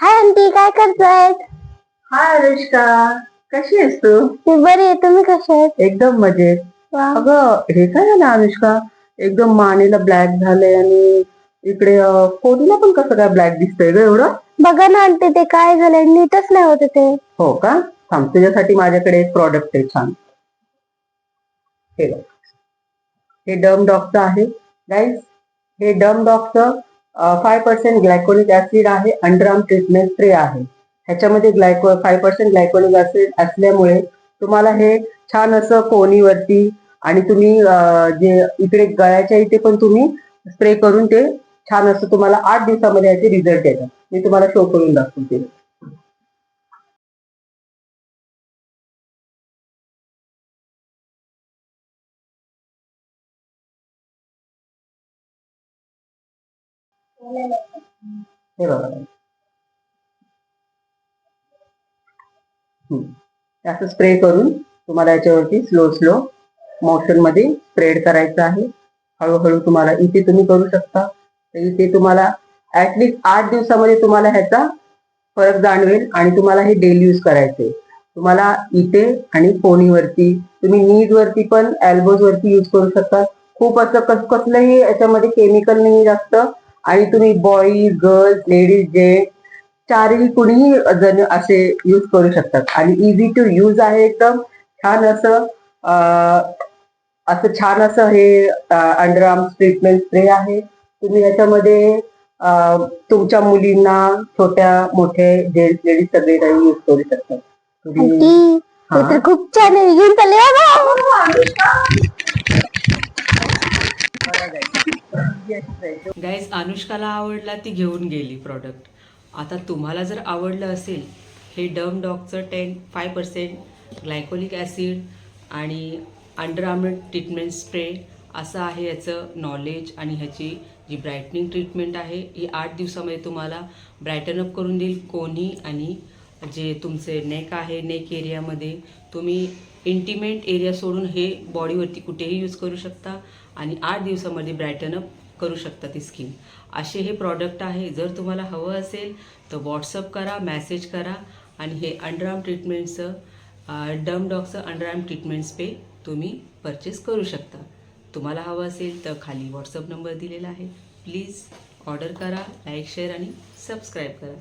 Hi aunty काय करताय हाय अनुष्का कशी आहेस तू? मी बरी आहे तुम्ही कसे आहेत? एकदम मजेत. वा. अगं हे काय झालं अनुष्का? एकदम मानेला ब्लॅक झालंय आणि इकडे अं, कोणीला पण कसं काय ब्लॅक दिसतंय ग एवढं? बघा ना आंटी ते काय झालंय नीटच नाही होत ते. हो का? थांब तुझ्यासाठी माझ्याकडे एक प्रॉडक्ट आहे छान. हे बघ. हे डम डॉगचं आहे. गाईज हे डम डॉगचं फाय पर्सेंट ग्लायकोनिक ऍसिड आहे अंडरआर्म ट्रीटमेंट स्प्रे आहे. ह्याच्यामध्ये glyco five percent glycolic acid असल्यामुळे तुम्हाला हे छान असं कोणीवरती आणि तुम्ही जे इकडे गळ्याच्या इथे पण तुम्ही स्प्रे करून ते छान असं तुम्हाला आठ दिवसामध्ये याचे रिझल्ट येतात. मी तुम्हाला शो करून दाखवते. हे बघा. असं स्प्रे करून तुम्हाला याच्यावरती स्लो स्लो मोशनमध्ये स्प्रेड करायचं आहे. हळूहळू तुम्हाला इथे तुम्ही करू शकता. तर इथे तुम्हाला ऍटलिस्ट आठ दिवसामध्ये तुम्हाला ह्याचा फरक जाणवेल आणि तुम्हाला हे डेली यूज करायचे तुम्हाला इथे आणि फोनीवरती तुम्ही नीज वरती पण एल्बोज वरती यूज करू शकता. खूप असं कस कसलंही याच्यामध्ये केमिकल नाही जास्त. आणि तुम्ही बॉईज गर्ल्स लेडीज जेंट्स चारही कुणीही जण असे यूज करू शकतात. आणि इझी टू यूज आहे एकदम. छान असं असं छान असं हे अंडरआर्म ट्रीटमेंट स्प्रे आहे. तुम्ही याच्यामध्ये तुमच्या मुलींना छोट्या मोठे जेंट्स लेडीज सगळे काही यूज करू शकतात. खूप छान आहे. गाईज अनुष्काला आवडला ती घेऊन गेली प्रॉडक्ट आता तुम्हाला जर आवडलं असेल हे डम डॉगचं ten five percent glycolic acid आणि अंडरआर्मेंट ट्रीटमेंट स्प्रे असं आहे याचं नॉलेज आणि ह्याची जी ब्राईटनिंग ट्रीटमेंट आहे ही आठ दिवसामध्ये तुम्हाला ब्रायटन अप करून देईल कोणी आणि जे तुमचे नेक आहे नेक एरियामध्ये तुम्ही इंटिमेट एरिया सोडून हे बॉडीवरती कुठेही यूज करू शकता आणि आठ दिवसामध्ये ब्रायटन अप करू शकता ती स्किन असे हे प्रॉडक्ट आहे. जर तुम्हाला हवं असेल तर व्हॉट्सअप करा मॅसेज करा आणि हे अंडरआर्म ट्रीटमेंटचं डम डॉगचं अंडरआर्म ट्रीटमेंट स्प्रे तुम्ही परचेस करू शकता. तुम्हाला हवं असेल तर खाली व्हॉट्सअप नंबर दिलेला आहे. प्लीज ऑर्डर करा लाईक शेअर आणि सबस्क्राईब करा.